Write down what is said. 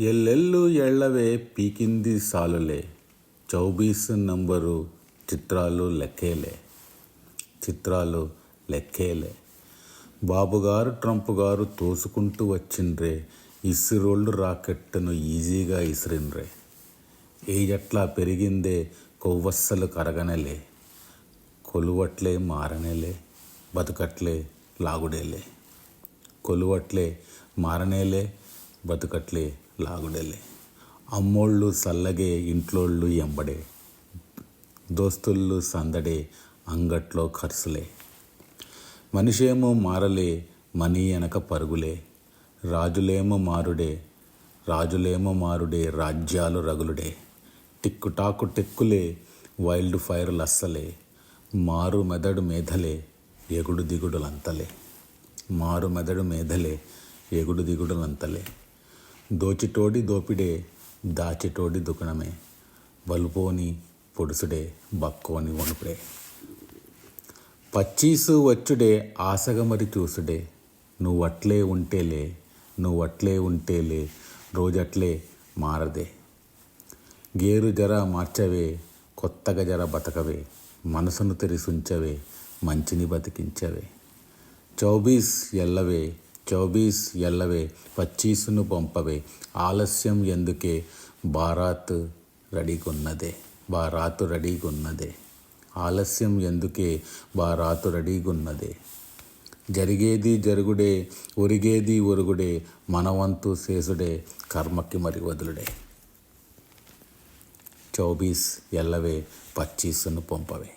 ఎల్లెల్లు ఎళ్ళవే పీకింది సాలులే. Chaubis number చిత్రాలు లెక్కేలే. చిత్రాలు లెక్కేలే. బాబుగారు ట్రంప్ గారు తోసుకుంటూ వచ్చిండ్రే. ఇస్రోళ్ళు రాకెట్టును ఈజీగా ఇసిరిన్రే ఏజట్లా పెరిగిందే కొవ్వస్సలు కరగనలే. కొలువట్లే మారనేలే బతుకట్లే లాగుడేలే. కొలువట్లే మారనేలే బతుకట్లే లాగుడేలే అమ్మోళ్ళు సల్లగే ఇంట్లోళ్ళు ఎంబడే దోస్తుళ్ళు సందడే అంగట్లో ఖర్చులే మనిషేమో మారలే మనీ వెనక పరుగులే. రాజులేమో మారుడే రాజులేమో మారుడే రాజ్యాలు రగులుడే. టిక్కుటాకు టెక్కులే వైల్డ్ ఫైర్ లస్సలే. మారు మెదడు మేధలే ఎగుడు దిగుడులంతలే మారు మెదడు మేధలే ఎగుడు దిగుడులంతలే దోచిటోడి దోపిడే దాచిటోడి దుకుణమే. వలుపోని పొడుసుడే బక్కోని వణుపుడే. పచ్చీసు వచ్చుడే ఆశగా మరి చూసుడే. నువ్వట్లే ఉంటేలే నువ్వట్లే ఉంటేలే రోజట్లే మారదే. గేరు జర మార్చవే కొత్తగా జర బతకవే. మనసును తెరిసుంచవే మంచిని బతికించవే. చౌబీస్ ఎల్లవే చౌబీస్ ఎల్లవే పచ్చీసును పంపవే ఆలస్యం ఎందుకే? బారాత్ రెడీగున్నదే బారాతు రెడీగున్నదే. ఆలస్యం ఎందుకే? బారాతు రెడీగున్నదే. జరిగేది జరుగుడే ఒరిగేది ఒరుగుడే మనవంతు శేషుడే కర్మకి మరి వదులుడే. చౌబీస్ ఎల్లవే పచ్చీసును పంపవే.